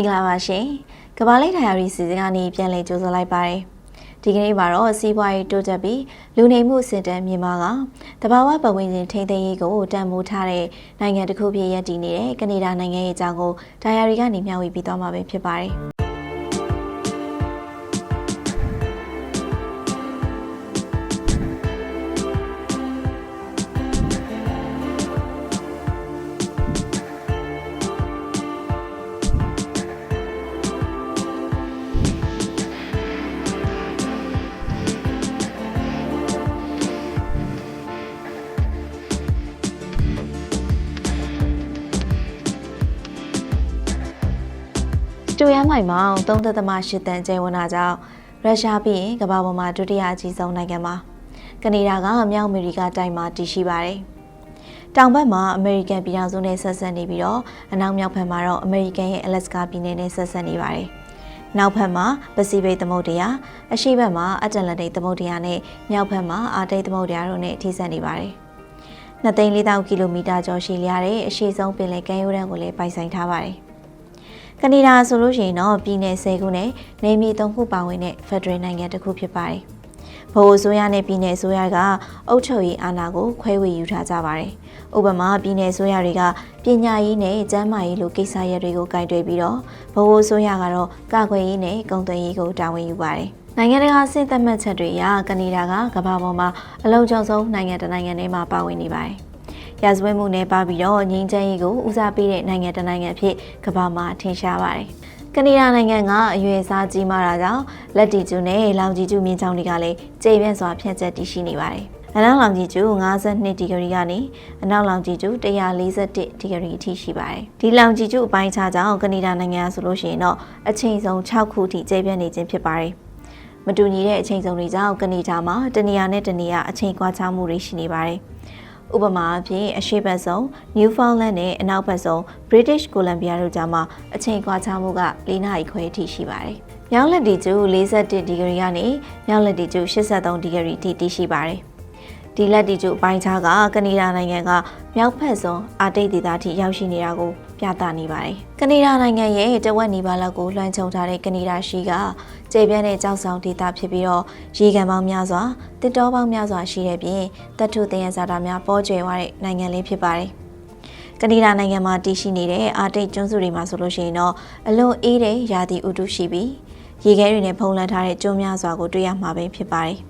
င်္ဂလာပါရှင်ကမ္ဘာလိတ်ထိုင်ယာရီစီစဉ်ကနေပြန်လည်ကြိုဆိုလိုက်ပါတယ်ဒီကနေ့မှာတော့စီးပွားရေးတိုးတက်ပြီးလူနေမှုစင်တန်းမြင့်မားကတဘာဝပတ်ဝန်းကျင်ထိန်းသိမ်းရေးကိုတန်ဖိုးထားတဲ့နိုင်ငံတစ်ခုဖြစ်ရည်တည်နေတဲ့ကနေဒါနိုင်ငံရဲ့အကြောင်းကိုဒိုင်ယာရီကနေမျှဝေပြီးသွားမှာပဲဖြစ်ပါတယ် တူရမိုင်မောင်3.8တန်ကျဲဝင်တာကြောင့်ရုရှားပြီးရင်ကမ္ဘာပေါ်မှာဒုတိယအကြီးဆုံးနိုင်ငံပါကနေဒါကမြောက်အမေရိကတိုင်းမှာတည်ရှိပါတယ်တောင်ဘက်မှာအမေရိကန်ပြည်ထောင်စုနဲ့ဆက်ဆက်နေပြီးတော့အနောက်မြောက်ဘက်မှာတော့အမေရိကန်ရဲ့အလက်စကာပြည်နယ်နဲ့ဆက်ဆက်နေပါတယ်နောက်ဘက်မှာပစိဖိတ်သမုဒ္ဒရာအရှေ့ဘက်မှာအတ္တလန္တိတ်သမုဒ္ဒရာနဲ့မြောက်ဘက်မှာအာတိတ်သမုဒ္ဒရာတို့နဲ့ထိစပ်နေပါတယ်။2သိန်း4000ကီလိုမီတာကျော်ရှည်လျားတဲ့အရှေ့ဆုံးပင်လယ်ကမ်းရိုးတန်းကိုလည်းပိုင်ဆိုင်ထားပါတယ်။ ကနေဒါဆိုလို့ရှိရင်တော့ပြည်နယ်10ခုနဲ့နေမြေ3ခုပါဝင်တဲ့ဖက်ဒရယ်နိုင်ငံတစ်ခုဖြစ်ပါတယ်။ဗဟိုအစိုးရနဲ့ပြည်နယ်အစိုးရကအုပ်ချုပ်ရေးအာဏာကိုခွဲဝေယူထားကြပါတယ်။ဥပမာပြည်နယ်အစိုးရတွေကပညာရေးနဲ့ကျန်းမာရေးလိုကိစ္စရပ်တွေကိုကင်တွယ်ပြီးတော့ဗဟိုအစိုးရကတော့ကာကွယ်ရေးနဲ့ကုန်သွယ်ရေးကိုတာဝန်ယူပါတယ်။နိုင်ငံတကာစစ်သက်မှတ်ချက်တွေအရကနေဒါကကမ္ဘာပေါ်မှာအလုံခြုံဆုံးနိုင်ငံတစ်နိုင်ငံထဲမှာပါဝင်နေပါတယ်။ ရာဇဝတ်မှုနဲ့ပါပြီးတော့ငြိမ်းချမ်းရေးကိုဦးစားပေးတဲ့နိုင်ငံတစ်နိုင်ငံဖြစ်ကမ္ဘာမှာထင်ရှားပါတယ်။ကနေဒါနိုင်ငံကအရွယ်စားကြီးမားတာကြောင့်လက်တီကျူနဲ့လောင်ကြီးကျူမြင်းချောင်းတွေကလည်းကျေပြန့်စွာဖြန့်ကျက်တည်ရှိနေပါတယ်။အနောက်လောင်ကြီးကျူ52ဒီဂရီကနေအနောက်လောင်ကြီးကျူ141ဒီဂရီအထိရှိပါတယ်။ဒီလောင်ကြီးကျူအပိုင်းခြားကြောင့်ကနေဒါနိုင်ငံဆိုလို့ရှိရင်တော့အချိန်ဆုံး6ခုထိကျေပြန့်နေခြင်းဖြစ်ပါတယ်။မတူညီတဲ့အချိန်ဆုံးတွေကြောင့်ကနေဒါမှာတနေရာနဲ့တနေရာအချိန်ကွာခြားမှုတွေရှိနေပါတယ်။ ဥပမာအဖြစ်အရှေ့ဘက်ဆုံး Newfoundland နဲ့အနောက်ဘက်ဆုံး British Columbia တို့ကြားမှာအချိန်ကွာခြားမှုက၄နာရီခွဲအထိရှိပါတယ်။မြောက်လက်တီကျူ41ဒီဂရီကနေမြောက်လက်တီကျူ83ဒီဂရီထိတည်ရှိပါတယ်။ဒီလက်တီကျူအပိုင်းခြားကကနေဒါနိုင်ငံကမြောက်ဖက်ဆုံးအာတိတ်ဒေသထိရောက်ရှိနေတာကို ပြသနေပါတယ်။ကနေဒါနိုင်ငံရဲ့တဝက်နီးပါးလောက်ကိုလွှမ်းခြုံထားတဲ့ကနေဒါရှိကကျေပြန့်တဲ့ကြောက်ဆောင်ဒေသဖြစ်ပြီးတော့ရေကန်ပေါင်းများစွာတစ်တောပေါင်းများစွာရှိတဲ့ပြင်တပ်ထုသင်ရဇာတာများပေါ်ကျွယ်ဝတဲ့နိုင်ငံလေးဖြစ်ပါတယ်။ကနေဒါနိုင်ငံမှာတည်ရှိနေတဲ့အာတိတ်ကျွန်းစုတွေမှာဆိုလို့ရှိရင်တော့အလွန်အေးတဲ့ရာသီဥတုရှိပြီးရေခဲတွေနဲ့ဖုံးလွှမ်းထားတဲ့ကျွန်းများစွာကိုတွေ့ရမှာပဲဖြစ်ပါတယ်။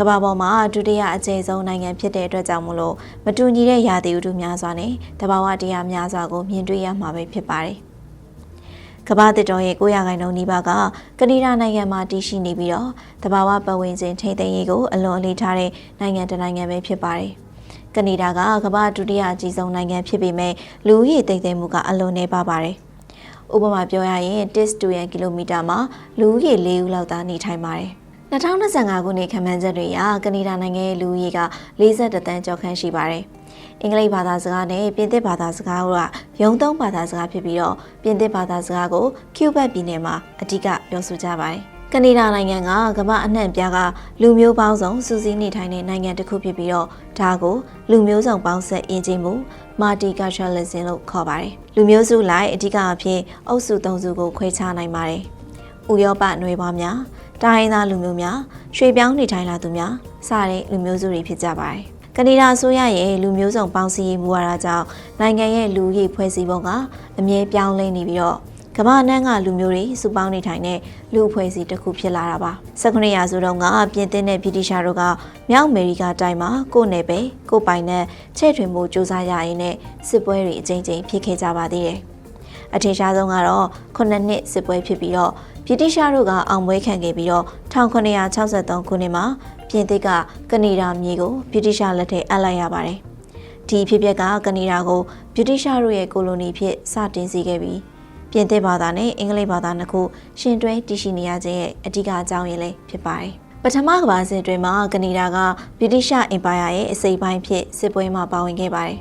ကမ္ဘာပေါ်မှာဒုတိယအကျယ်ဆုံးနိုင်ငံဖြစ်တဲ့အတွက်ကြောင့်မလို့မတူညီတဲ့ရာသီဥတုများစွာနဲ့တဘာဝတရားများစွာကိုမြင်တွေ့ရမှာပဲဖြစ်ပါတယ်။ကမ္ဘာတစ်တော်ရဲ့900ခိုင်နှုန်းနီးပါးကကနေဒါနိုင်ငံမှာတည်ရှိနေပြီးတော့တဘာဝပတ်ဝန်းကျင်ထိန်းသိမ်းရေးကိုအလွန်အလေးထားတဲ့နိုင်ငံတစ်နိုင်ငံပဲဖြစ်ပါတယ်။ကနေဒါကကမ္ဘာဒုတိယအကြီးဆုံးနိုင်ငံဖြစ်ပေမဲ့လူဦးရေတိမ်သိမ်းမှုကအလွန်နေပါပါတယ်။ဥပမာပြောရရင်တစ်တူရန်ကီလိုမီတာမှာလူဦးရေ၄ဦးလောက်သာနေထိုင်ပါတယ်။ 2025ခုနှစ်ခန့်မှန်းချက်တွေအရကနေဒါနိုင်ငံရဲ့လူဦးရေက42တန်းကျော်ခန့်ရှိပါတယ်။အင်္ဂလိပ်ဘာသာစကားနဲ့ပြင်သစ်ဘာသာစကားတို့ကရုံသုံးဘာသာစကားဖြစ်ပြီးတော့ပြင်သစ်ဘာသာစကားကိုကျူဘတ်ပြည်နယ်မှာအဓိကပြောဆိုကြပါတယ်။ကနေဒါနိုင်ငံကကမ္ဘာအနှံ့ပြားကလူမျိုးပေါင်းစုံစူးစီးနေထိုင်တဲ့နိုင်ငံတစ်ခုဖြစ်ပြီးတော့ဒါကိုလူမျိုးစုံပေါင်းဆက်အင်ဂျင်မှု multiculturalism လို့ခေါ်ပါတယ်။လူမျိုးစုလိုက်အဓိကအဖြစ်အုပ်စုသုံးစုကိုခွဲခြားနိုင်ပါတယ်။ဥရောပနွေပွားများ တိုင်းသားလူမျိုးများရွှေပြောင်းနေထိုင်လာသူများစတဲ့လူမျိုးစုတွေဖြစ်ကြပါတယ်။ကနေဒါအစိုးရရဲ့လူမျိုးစုံပေါင်းစည်းရေးမူဝါဒကြောင့်နိုင်ငံရဲ့လူရေးဖွဲ့စည်းပုံကအမြဲပြောင်းလဲနေပြီးတော့ကမ္ဘာနှံ့ကလူမျိုးတွေစုပေါင်းနေထိုင်တဲ့လူအဖွဲ့အစည်းတစ်ခုဖြစ်လာတာပါ19ရာစုတုန်းကပြင်သစ်နဲ့ဗြိတိရှားတို့ကမြောက်အမေရိကတိုင်းမှာကိုယ်နယ်ပယ်ကိုပိုင်နဲ့ချဲ့ထွင်မှုစူးစမ်းရရင်နဲ့စစ်ပွဲတွေအကြိမ်ကြိမ်ဖြစ်ခဲ့ကြပါသေးတယ်အထင်ရှားဆုံးကတော့ခုနှစ်နှစ်စစ်ပွဲဖြစ်ပြီးတော့ ဗြိတိရှားတို့ကအောင်ပွဲခံခဲ့ပြီးတော့1963ခုနှစ်မှာပြင်သစ်ကကနေဒါမြေကိုဗြိတိရှားလက်ထဲအပ်လိုက်ရပါတယ်။ဒီဖြစ်ပျက်ကကနေဒါကိုဗြိတိရှားတို့ရဲ့ကိုလိုနီဖြစ်စတင်စေခဲ့ပြီးပြင်သစ်ဘာသာနဲ့အင်္ဂလိပ်ဘာသာနှစ်ခုရှင်တွဲတည်ရှိနေရခြင်းရဲ့အဓိကအကြောင်းရင်းလည်းဖြစ်ပါတယ်။ပထမကမ္ဘာစစ်တွင်မှာကနေဒါကဗြိတိရှအင်ပါယာရဲ့အစိပ်ပိုင်းဖြစ်စစ်ပွဲမှာပါဝင်ခဲ့ပါတယ်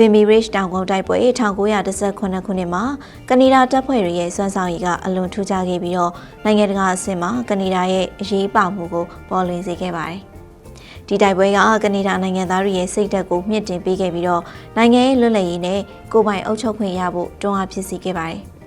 ဗင်မီရစ်တောင်ကုန်းတိုက်ပွဲ1918ခုနှစ်မှာကနေဒါတပ်ဖွဲ့တွေရဲ့စွမ်းဆောင်ရည်ကအလွန်ထူးခြားခဲ့ပြီးတော့နိုင်ငံတကာအဆင့်မှာကနေဒါရဲ့အရေးပါမှုကိုပေါ်လွင်စေခဲ့ပါတယ်။ဒီတိုက်ပွဲကကနေဒါနိုင်ငံသားတွေရဲ့စိတ်ဓာတ်ကိုမြင့်တင်ပေးခဲ့ပြီးတော့နိုင်ငံရဲ့လွတ်လပ်ရေးနဲ့ကိုယ်ပိုင်အုပ်ချုပ်ခွင့်ရဖို့တွန်းအားဖြစ်စေခဲ့ပါတယ်။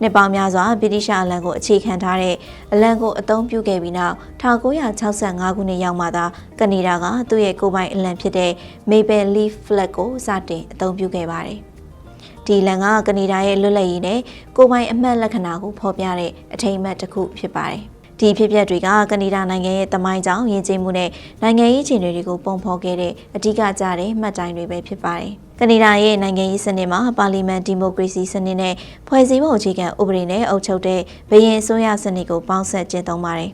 နှစ်ပေါင်းများစွာဗြိတိရှအလံကိုအခြေခံထားတဲ့အလံကိုအသုံးပြုခဲ့ပြီးနောက်1965ခုနှစ်ရောက်မှသာကနေဒါကသူ့ရဲ့ကိုယ်ပိုင်အလံဖြစ်တဲ့ Maple Leaf Flag ကိုစတင်အသုံးပြုခဲ့ပါတယ်။ဒီလံကကနေဒါရဲ့လွတ်လပ်ရေးနဲ့ကိုယ်ပိုင်အမှတ်လက္ခဏာကိုဖော်ပြတဲ့အထိမ်းအမှတ်တစ်ခုဖြစ်ပါတယ်။ ဒီဖြစ်ပျက်တွေကကနေဒါနိုင်ငံရဲ့တမိုင်းကြောင်ယဉ်ကျေးမှုနဲ့နိုင်ငံရေးခြေအနေတွေကိုပုံဖော်ခဲ့တဲ့အဓိကကျတဲ့မှတ်တိုင်တွေပဲဖြစ်ပါတယ်။ကနေဒါရဲ့နိုင်ငံရေးစနစ်မှာပါလီမန်ဒီမိုကရေစီစနစ်နဲ့ဖွဲ့စည်းပုံအခြေခံဥပဒေနဲ့အုပ်ချုပ်တဲ့ဘရင်အစိုးရစနစ်ကိုပေါင်းစပ်ကျင့်သုံးပါတယ်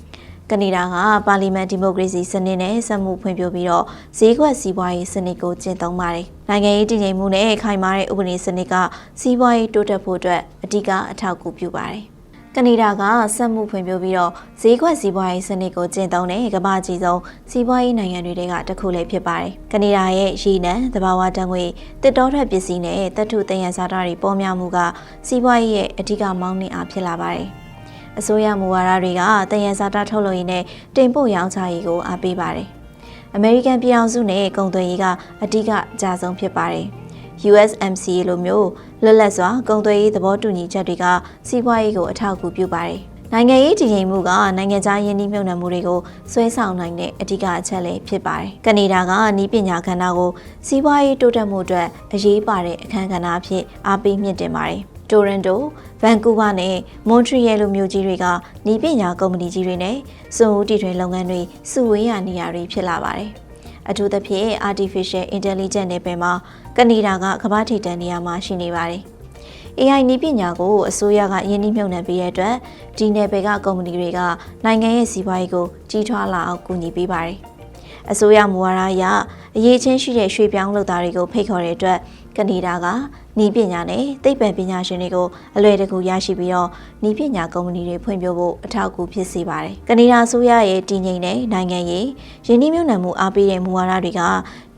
။ကနေဒါကပါလီမန်ဒီမိုကရေစီစနစ်နဲ့စက်မှုဖွံ့ဖြိုးပြီးတော့ဈေးကွက်စီးပွားရေးစနစ်ကိုကျင့်သုံးပါတယ်။နိုင်ငံရေးတည်ငြိမ်မှုနဲ့ခိုင်မာတဲ့ဥပဒေစနစ်ကစီးပွားရေးတိုးတက်ဖို့အတွက်အဓိကအထောက်အကူပြုပါတယ်။ ကနေဒါကစက်မှုဖွံ့ဖြိုးပြီးတော့ဈေးကွက်စီးပွားရေးစနစ်ကိုကျင့်သုံးတဲ့ကမ္ဘာကြီးဆုံးစီးပွားရေးနိုင်ငံတွေကတစ်ခုလည်းဖြစ်ပါတယ်။ကနေဒါရဲ့ရေနံ၊သဘာဝဓာတ်ငွေ၊တစ်တောထွက်ပစ္စည်းနဲ့တပ်ထုတယံဇာတာတွေပေါ်များမှုကစီးပွားရေးရဲ့အဓိကမောင်းနှင်အားဖြစ်လာပါတယ်။အစိုးရမူဝါဒတွေကတယံဇာတာထုတ်လုပ်ရေးနဲ့တင်ပို့ရောင်းချရေးကိုအားပေးပါတယ်။အမေရိကန်ပြည်အောင်စုနဲ့ကုန်သွယ်ရေးကအဓိကအကြဆုံးဖြစ်ပါတယ်။ USMCA လိုမျိုးလွတ်လပ်စွာကုန်သွယ်ရေးသဘောတူညီချက်တွေကစီးပွားရေးကိုအထောက်အကူပြုပါတယ်။နိုင်ငံရေးတည်ငြိမ်မှုကနိုင်ငံခြားယင်းနှိမ့်မြုပ်နှံမှုတွေကိုဆွဲဆောင်နိုင်တဲ့အဓိကအချက်လည်းဖြစ်ပါတယ်။ကနေဒါကနီးပညာကဏ္ဍကိုစီးပွားရေးတိုးတက်မှုအတွက်အရေးပါတဲ့အခမ်းကဏ္ဍအဖြစ်အားပေးမြင့်တင်ပါတယ်။တိုရန်တို၊ဗန်ကူးဗားနဲ့မွန်ထရီယယ်လိုမြို့ကြီးတွေကနီးပညာကုမ္ပဏီကြီးတွေနဲ့စွန့်ဦးတီထွင်လုပ်ငန်းတွေစုဝေးရနေရာတွေဖြစ်လာပါတယ်။ အထူးသဖြင့် artificial intelligence နယ်ပယ်မှာကနေဒါကကမ္ဘာထိပ်တန်းနေရာမှာရှိနေပါတယ်။ AI နည်းပညာကိုအစိုးရကယင်းနှိမ့်မြုပ်နှံပေးတဲ့အတွက်ဒီနယ်ပယ်ကကုမ္ပဏီတွေကနိုင်ငံရဲ့စီးပွားရေးကိုကြီးထွားလာအောင်ကူညီပေးပါတယ်။အစိုးရမူဝါဒအရအရေးချင်းရှိတဲ့ရွှေပြောင်းလုပ်သားတွေကိုဖိတ်ခေါ်တဲ့အတွက်ကနေဒါက နီးပညာနဲ့သိပ္ပံပညာရှင်တွေကိုအလွယ်တကူရရှိပြီးတော့နီးပညာကုမ္ပဏီတွေဖွံ့ဖြိုးဖို့အထောက်အကူဖြစ်စေပါတယ်။ကနေဒါအစိုးရရဲ့တည်ငြိမ်တဲ့နိုင်ငံရေးရင်းနှီးမြှုပ်နှံမှုအားပေးတဲ့မူဝါဒတွေက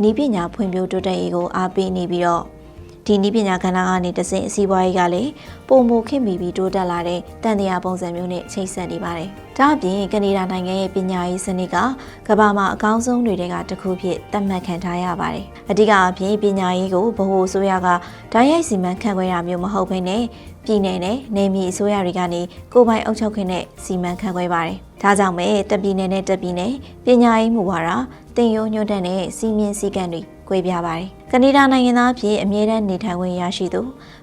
နီးပညာဖွံ့ဖြိုးတိုးတက်ရေးကိုအားပေးနေပြီးတော့ ဒီနည်းပညာကဏ္ဍကနေတဆင့်အစည်းအဝေးကလည်းပုံမခင်ပြီးပြီးတိုးတက်လာတဲ့တန်တရားပုံစံမျိုးနဲ့ချိတ်ဆက်နေပါတယ်။ဒါ့အပြင်ကနေဒါနိုင်ငံရဲ့ပညာရေးစနစ်ကကမ္ဘာမှာအကောင်းဆုံးတွေကတစ်ခုဖြစ်သတ်မှတ်ခံထားရပါတယ်။အဓိကအပြင်ပညာရေးကိုဗဟိုအစိုးရကဓာတ်ရိုက်စီမံခန့်ခွဲတာမျိုးမဟုတ်ဘဲနဲ့ပြည်내နဲ့နေမီအစိုးရတွေကနေကိုပိုင်အုပ်ချုပ်ခွင့်နဲ့စီမံခန့်ခွဲပါတယ်။ဒါကြောင့်ပဲတပ်ပြည်နယ်နဲ့တပ်ပြည်နယ်ပညာရေးမူဝါဒတင်ယုံညွတ်တဲ့စီမင်းစည်းကမ်းတွေ ကွဲပြားပါတယ်။ကနေဒါနိုင်ငံသားအဖြစ်အမြဲတမ်းနေထိုင်ခွင့်ရရှိသူ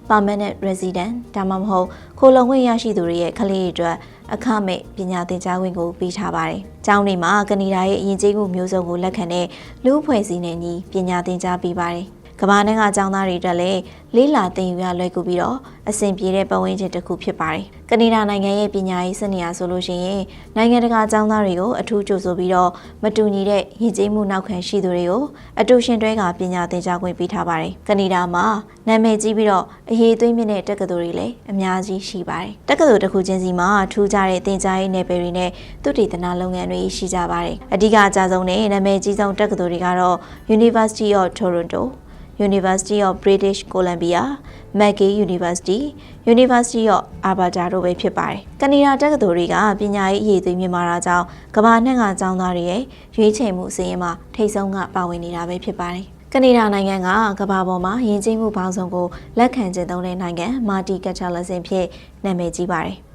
permanent resident ဒါမှမဟုတ်ခိုလုံခွင့်ရရှိသူတွေရဲ့ကလေးတွေအတွက်အခမဲ့ပညာသင်ကြားခွင့်ကိုပေးထားပါတယ်။ကျောင်းတွေမှာကနေဒါရဲ့အရင်ကျေးမှုမျိုးစုံကိုလက်ခံတဲ့လူ့အဖွဲ့အစည်းနဲ့ညီပညာသင်ကြားပေးပါတယ်။ ကဘာနဲ့ကចောင်းသားတွေတက်လည်းလေးလာသင်ယူရလွယ်ကူပြီးတော့အဆင်ပြေတဲ့ပတ်ဝန်းကျင်တစ်ခုဖြစ်ပါတယ်။ကနေဒါနိုင်ငံရဲ့ပညာရေးစနစ်အားဆိုလို့ရှိရင်နိုင်ငံတကာចောင်းသားတွေကိုအထူးကြိုဆိုပြီးတော့မတူညီတဲ့ရည်ကြီးမှုနောက်ခံရှိသူတွေကိုအတူရှင်တွဲကပညာသင်ကြားခွင့်ပေးထားပါတယ်။ကနေဒါမှာနာမည်ကြီးပြီးတော့အရေးသွေးမြင့်တဲ့တက္ကသိုလ်တွေလည်းအများကြီးရှိပါတယ်။တက္ကသိုလ်တစ်ခုချင်းစီမှာထူးခြားတဲ့သင်ကြားရေးနယ်ပယ်တွေနဲ့သုတေသနလုပ်ငန်းတွေရှိကြပါတယ်။အဓိကအကြဆုံးနဲ့နာမည်ကြီးဆုံးတက္ကသိုလ်တွေကတော့ University of Toronto University of British Columbia, McGill University, University of Alberta တို့ပဲဖြစ်ပါတယ်။ကနေဒါတက္ကသိုလ်တွေကပညာရေးအရေးသွေးမြင့်မာတာကြောင့်ကမ္ဘာနှံ့ကကျောင်းသားတွေရဲ့ရွေးချယ်မှုအစည်းအဝေးမှာထိတ်ဆုံးကပါဝင်နေတာပဲဖြစ်ပါတယ်။ကနေဒါနိုင်ငံကကမ္ဘာပေါ်မှာယဉ်ကျေးမှုပေါင်းစုံကိုလက်ခံကျင့်သုံးတဲ့နိုင်ငံမာတီကက်ချာလဆင်ဖြစ်နာမည်ကြီးပါတယ်။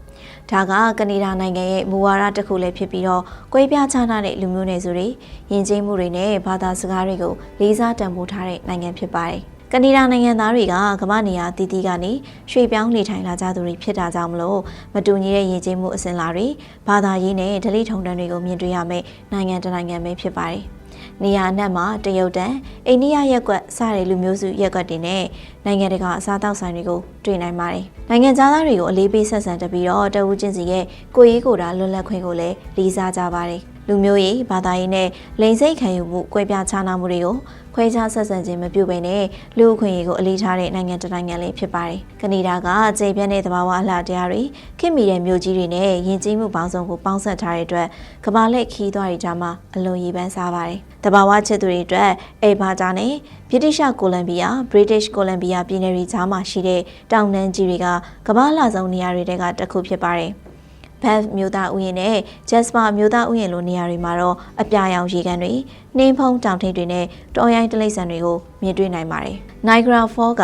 ဒါကကနေဒါနိုင်ငံရဲ့မူဝါဒတစ်ခုလည်းဖြစ်ပြီးတော့ကွဲပြားခြားနားတဲ့လူမျိုးနယ်စုတွေယဉ်ကျေးမှုတွေနဲ့ဘာသာစကားတွေကိုလေးစားတန်ဖိုးထားတဲ့နိုင်ငံဖြစ်ပါတယ်။ကနေဒါနိုင်ငံသားတွေကကမ္ဘာနေရာတည်တည်ကနေရွှေ့ပြောင်းနေထိုင်လာကြသူတွေဖြစ်တာကြောင့်မလို့မတူညီတဲ့ယဉ်ကျေးမှုအစဉ်လာတွေဘာသာရေးနဲ့ဒလိထုံတန်းတွေကိုမြင်တွေ့ရမယ့်နိုင်ငံတစ်နိုင်ငံပဲဖြစ်ပါတယ်။ နေရာအနှံ့မှာတရုတ်တန်အိန္ဒိယရက်ကွက်စတဲ့လူမျိုးစုရက်ကွက်တွေနဲ့နိုင်ငံတကာအစားအသောက်ဆိုင်တွေကိုတွေ့နိုင်ပါတယ်။နိုင်ငံသားတွေကိုအလေးပေးဆက်ဆံတပြီးတော့တဦးချင်းစီရဲ့ကိုရေးကိုယ်တာလွတ်လပ်ခွင့်ကိုလည်းလေးစားကြပါတယ်။ လူမျိုးရေးဘာသာရေးနဲ့လိင်စိတ်ခံယူမှုကွဲပြားခြားနားမှုတွေကိုခွဲခြားဆက်ဆံခြင်းမပြုဘဲနဲ့လူအခွင့်အရေးကိုအလေးထားတဲ့နိုင်ငံတစ်နိုင်ငံလေးဖြစ်ပါတယ်။ကနေဒါကကျေပြန့်တဲ့သဘာဝအလှတရားတွေခင်မီတဲ့မြို့ကြီးတွေနဲ့ယဉ်ကျေးမှုပေါင်းစုံကိုပေါင်းစပ်ထားတဲ့အတွက်ကဘာလက်ခီးသွားတွေကြားမှာအလွန်ရည်ပန်းစားပါတယ်။တဘာဝချစ်သူတွေအတွက်အေဘာဂျာနဲ့ဗြိတိရှကိုလံဘီယာ British Columbia ပြည်နယ်တွေကြားမှာရှိတဲ့တောင်တန်းကြီးတွေကကမ္ဘာလှဆုံးနေရာတွေကတစ်ခုဖြစ်ပါတယ်။ Bath မြို့သားဥယျာဉ်နဲ့ Jasper မြို့သားဥယျာဉ်လိုနေရာတွေမှာတော့အပြာရောင်ရေကန်တွေနှင်းဖုံးတောင်ထိပ်တွေနဲ့တောရိုင်းတိရစ္ဆာန်တွေကိုမြင်တွေ့နိုင်ပါတယ်။ Niagara Falls က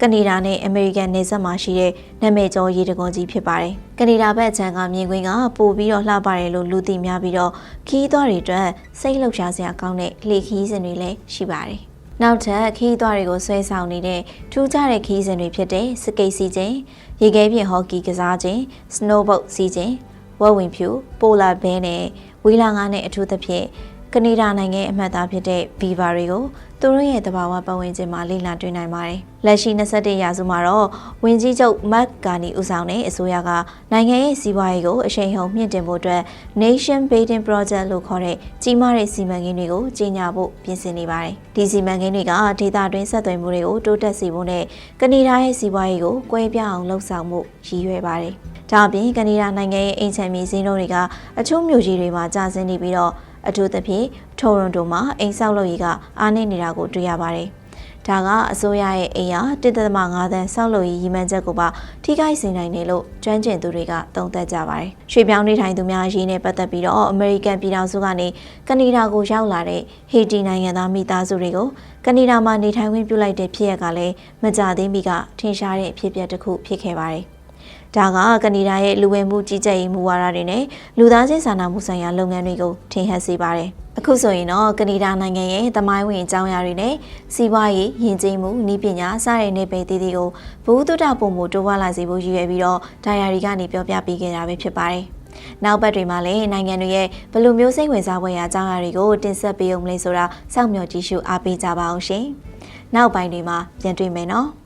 ကနေဒါနဲ့အမေရိကန်နယ်စပ်မှာရှိတဲ့နာမည်ကျော်ရေတံခွန်ကြီးဖြစ်ပါတယ်။ကနေဒါဘက်အခြမ်းကမြင်ကွင်းကပိုပြီးတော့လှပတယ်လို့လူသိများပြီးတော့ခီးသွားတွေအတွက်စိတ်လှုပ်ရှားစရာကောင်းတဲ့လေခီးစဉ်တွေလည်းရှိပါတယ်။ နောက်ထပ်ခီးသွားတွေကိုဆွဲဆောင်နေတဲ့ထူးခြားတဲ့ခီးစဉ်တွေဖြစ်တဲ့စကိတ်စီးခြင်းရေခဲပြင်ဟော်ကီကစားခြင်းစနိုးဘုတ်စီးခြင်းဝက်ဝင်ဖြူပိုလာဘဲနဲ့ဝီလာငါးနဲ့အထူးသဖြင့် ကနေဒါနိုင်ငံအမှတ်အသားဖြစ်တဲ့ဘီဗာတွေကိုသူတို့ရဲ့တဘာဝပတ်ဝန်းကျင်မှာလေ့လာတွေ့နိုင်ပါတယ်။လက်ရှိ21ရာစုမှာတော့ဝင်းကြီးချုပ်မတ်ကာနီဦးဆောင်တဲ့အစိုးရကနိုင်ငံရဲ့စီးပွားရေးကိုအရှိန်ဟုန်မြင့်တင်ဖို့အတွက် Nation Building Project လို့ခေါ်တဲ့ကြီးမားတဲ့စီမံကိန်းတွေကိုကြီးညာဖို့ပြင်ဆင်နေပါတယ်။ဒီစီမံကိန်းတွေကဒေသတွင်းဆက်သွယ်မှုတွေကိုတိုးတက်စေဖို့နဲ့ကနေဒါရဲ့စီးပွားရေးကိုကွဲပြားအောင်လှုပ်ဆောင်မှုရည်ရွယ်ပါတယ်။ဒါအပြင်ကနေဒါနိုင်ငံရဲ့အိမ်ချမ်းမြေစင်းတို့တွေကအချို့မြို့ကြီးတွေမှာကျဆင်းနေပြီးတော့ အထူးသဖြင့်တိုရွန်တိုမှာအိမ်ဆောက်လုပ်ရေးကအားနည်းနေတာကိုတွေ့ရပါတယ်။ဒါကအစိုးရရဲ့အိမ်ယာ1.5သန်းဆောက်လုပ်ရေးရည်မှန်းချက်ကိုပါထိခိုက်စေနိုင်တယ်လို့ကျွမ်းကျင်သူတွေကသုံးသပ်ကြပါတယ်။ရွှေပြောင်းနေထိုင်သူများအရေးနဲ့ပတ်သက်ပြီးတော့အမေရိကန်ပြည်ထောင်စုကနေကနေဒါကိုရောက်လာတဲ့ဟေတီနိုင်ငံသားမိသားစုတွေကိုကနေဒါမှာနေထိုင်ခွင့်ပြုလိုက်တဲ့ဖြစ်ရပ်ကလည်းမကြသေးမီကထင်ရှားတဲ့အဖြစ်အပျက်တစ်ခုဖြစ်ခဲ့ပါတယ်။ ဒါကကနေဒါရဲ့လူဝင်မှုကြီးကြပ်ရေးမူဝါဒတွေနဲ့လူသားချင်းစာနာမှုဆိုင်ရာလုပ်ငန်းတွေကိုထင်ဟပ်စေပါတယ်။အခုဆိုရင်တော့ကနေဒါနိုင်ငံရဲ့သမိုင်းဝင်အကြောင်းအရာတွေနဲ့စီးပွားရေးယဉ်ကျေးမှုဤပညာစတဲ့နယ်ပယ်တည်တည်ကိုဘူတုဒပုံမှုတိုးဝါလာစေဖို့ရည်ရွယ်ပြီးတော့ဒိုင်ယာရီကနေပြောပြပေးခဲ့တာပဲဖြစ်ပါတယ်။နောက်ဘက်တွေမှာလည်းနိုင်ငံတွေရဲ့ဘယ်လိုမျိုးစိတ်ဝင်စားဖွယ်ရာအကြောင်းအရာတွေကိုတင်ဆက်ပေးအောင်မလဲဆိုတာစောင့်မျှော်ကြည့်ရှုအားပေးကြပါအောင်ရှင်။နောက်ပိုင်းတွေမှာပြန်တွေ့မယ်နော်။